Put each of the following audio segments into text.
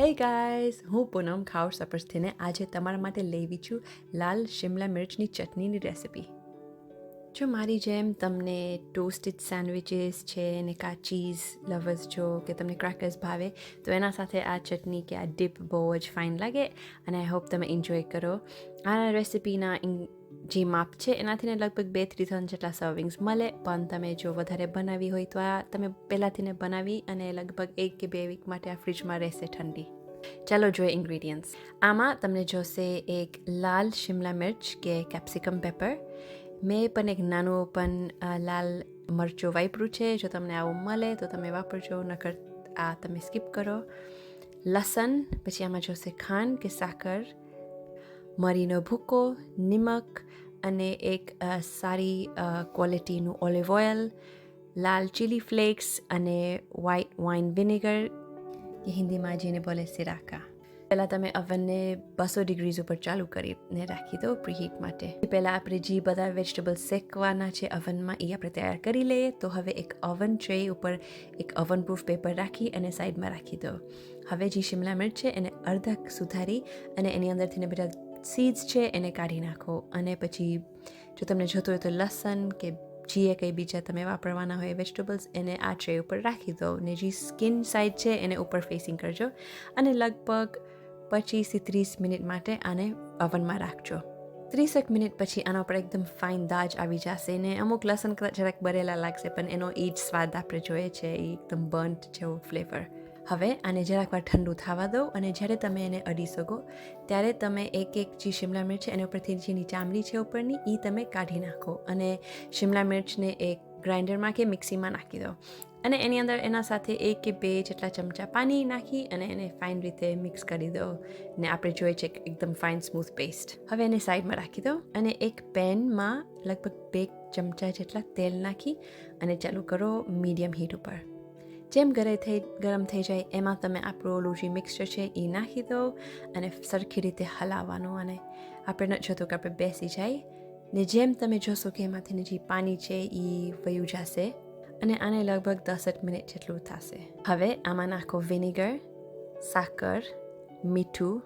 Hey guys હું પૂનમ ખાઉર સપર્સથીને આજે તમારા માટે લેવી છું લાલ શિમલા મિર્ચની ચટણીની રેસિપી. જો મારી જેમ તમને ટોસ્ટેડ સેન્ડવિચીસ છે ને કા ચીઝ લવર્સ જો કે તમને ક્રેકર્સ ભાવે, તો એના સાથે આ ચટણી કે આ ડીપ બહુ જ ફાઇન લાગે અને આઈ હોપ તમે એન્જોય કરો. આ રેસિપીના જે માપ છે એનાથીને લગભગ બે થ્રી ત્રણ જેટલા સર્વિંગ્સ મળે, પણ તમે જો વધારે બનાવી હોય તો આ તમે પહેલાંથીને બનાવી અને લગભગ એક કે બે વીક માટે આ ફ્રીજમાં રહેશે ઠંડી. ચાલો જોઈએ ઇન્ગ્રીડિયન્ટ્સ આમાં તમને જોશે એક લાલ શિમલા મિર્ચ કે કેપ્સિકમ પેપર મેં પણ એક નાનું પણ લાલ મરચું વાપર્યું છે. જો તમને આવું મળે તો તમે વાપરજો, નકર આ તમે સ્કીપ કરો. લસણ, પછી આમાં જોશે ખાંડ કે સાકર. મરીનો ભૂકો, નિમક અને એક સારી ક્વોલિટીનું ઓલિવ ઓઇલ લાલ ચીલી ફ્લેક્સ અને વ્હાઇટ વાઇન વિનેગર કે હિન્દીમાં જેને બોલે સિરાકા પહેલાં તમે અવનને બસો ડિગ્રીઝ ઉપર ચાલુ કરીને રાખી દો પ્રીહીટ માટે પહેલાં આપણે જે બધા વેજીટેબલ શેકવાના છે અવનમાં એ આપણે તૈયાર કરી લઈએ તો હવે એક અવન ટ્રે ઉપર એક અવન પ્રૂફ પેપર રાખી અને સાઈડમાં રાખી દો હવે જે શિમલા મિર્ચ છે એને અડધા સુધારી અને એની અંદરથી બધા સીડ્સ છે એને કાઢી નાખો અને પછી જો તમને જોતું હોય તો લસણ કે જે કંઈ બીજા તમે વાપરવાના હોય વેજીટેબલ્સ, એને આ ટ્રે ઉપર રાખી દો. ને જે સ્કિન સાઇડ છે, એને ઉપર ફેસિંગ કરજો. અને લગભગ પચીસથી ત્રીસ મિનિટ માટે આને ઓવનમાં રાખજો. ત્રીસેક મિનિટ પછી આના ઉપર એકદમ ફાઇન દાજ આવી જશે ને અમુક લસણ કદાચ જરાક બરેલા લાગશે, પણ એનો એ જ સ્વાદ આપણે જોઈએ છે, એ એકદમ બર્ન્ટ જેવો ફ્લેવર હવે આને જરાક વાર ઠંડુ થવા દો અને જ્યારે તમે એને અડી શકો ત્યારે તમે એક એક જે શિમલા મિર્ચ છે એના ઉપરથી જેની ચામડી છે ઉપરની એ તમે કાઢી નાખો અને શિમલા મિર્ચને એક ગ્રાઇન્ડરમાં કે મિક્સીમાં નાખી દો. અને એની અંદર એના સાથે એક કે બે જેટલા ચમચા પાણી નાખી અને એને ફાઇન રીતે મિક્સ કરી દો. ને આપણે જોઈએ છે એકદમ ફાઇન સ્મૂથ પેસ્ટ. હવે એને સાઈડમાં રાખી દો અને એક પેનમાં લગભગ બે ચમચા જેટલા તેલ નાખી અને ચાલુ કરો મીડિયમ હીટ ઉપર. જેમ ગરે થઈ, ગરમ થઈ જાય, એમાં તમે આપણું ઓલું જે મિક્સચર છે એ નાખી દો અને સરખી રીતે હલાવવાનું અને આપણે ન જોતું કે આપણે બેસી જાય. ને જેમ તમે જોશો કે એમાંથી જે પાણી છે એ વયું જશે અને આને લગભગ દસેક મિનિટ જેટલું થશે. હવે આમાં નાખો વિનેગર સાકર, મીઠું,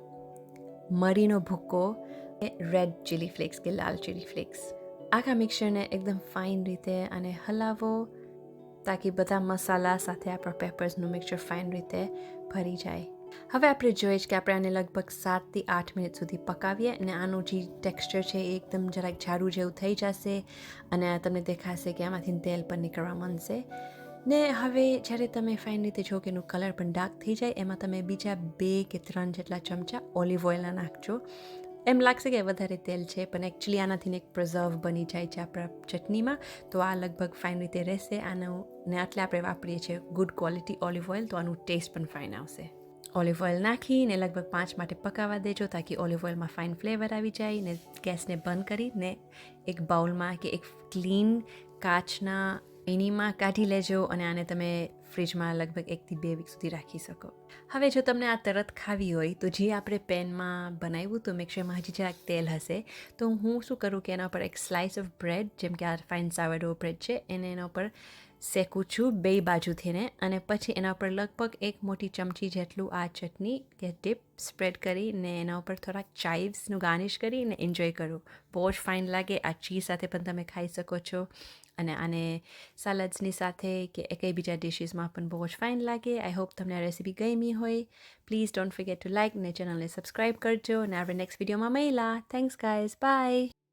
મરીનો ભૂકો રેડ ચીલી ફ્લેક્સ કે લાલ ચીલી ફ્લેક્સ આખા મિક્સરને એકદમ ફાઇન રીતે અને હલાવો તાકી બધા મસાલા સાથે આપણા પેપર્સનું મિક્સચર ફાઇન રીતે ભરી જાય. હવે આપણે જોઈએ છે કે આપણે આને લગભગ સાતથી આઠ મિનિટ સુધી પકાવીએ અને આનું જે ટેક્સચર છે એ એકદમ જરાક ઝાડુ જેવું થઈ જશે અને તમને દેખાશે કે આમાંથી તેલ પણ નીકળવા માંડશે. ને હવે જ્યારે તમે ફાઇન રીતે જો કે એનું કલર પણ ડાર્ક થઈ જાય, એમાં તમે બીજા બે કે ત્રણ જેટલા ચમચા ઓલિવ ઓઇલના નાખજો. એમ લાગશે કે વધારે તેલ છે, પણ એકચ્યુઅલી આનાથી એક પ્રિઝર્વ બની જાય છે આપણા ચટણીમાં. તો આ લગભગ ફાઇન રીતે રહેશે. આનું ને આટલે આપણે વાપરીએ છીએ ગુડ ક્વોલિટી ઓલિવ ઓઇલ તો આનું ટેસ્ટ પણ ફાઇન આવશે. ઓલિવ ઓઇલ નાખીને લગભગ પાંચ માટે પકાવવા દેજો તાકી ઓલિવ ઓઇલમાં ફાઇન ફ્લેવર આવી જાય ને ગેસને બંધ કરીને એક બાઉલમાં કે એક ક્લીન કાચના એનીમાં કાઢી લેજો અને આને તમે ફ્રીજમાં લગભગ એકથી બે વીક સુધી રાખી શકો. હવે જો તમને આ તરત ખાવી હોય, તો જે આપણે પેનમાં બનાવ્યું તો મિક્સરમાં હજી જરાક તેલ હશે, તો હું શું કરું કે એના પર એક સ્લાઇસ ઓફ બ્રેડ જેમ કે આ ફાઇન સાવડો બ્રેડ છે, એને એના ઉપર શેકું છું બે બાજુથી ને અને પછી એના ઉપર લગભગ એક મોટી ચમચી જેટલું આ ચટણી કે ડીપ સ્પ્રેડ કરીને એના ઉપર થોડાક ચાઇવ્સનું ગાર્નિશ કરીને એન્જોય કરું. બહુ જ ફાઇન લાગે. આ ચીઝ સાથે પણ તમે ખાઈ શકો છો. અને આને સલાડ્સની સાથે કે કંઈ બીજા ડિશિસમાં પણ બહુ જ ફાઇન લાગે. આઈ હોપ તમને આ રેસીપી ગમી હોય. Please don't forget to like ને ચેનલને સબસ્ક્રાઈબ કરજો. અને આપણે નેક્સ્ટ વિડીયોમાં મળ્યા થેન્ક્સ ગાઈઝ બાય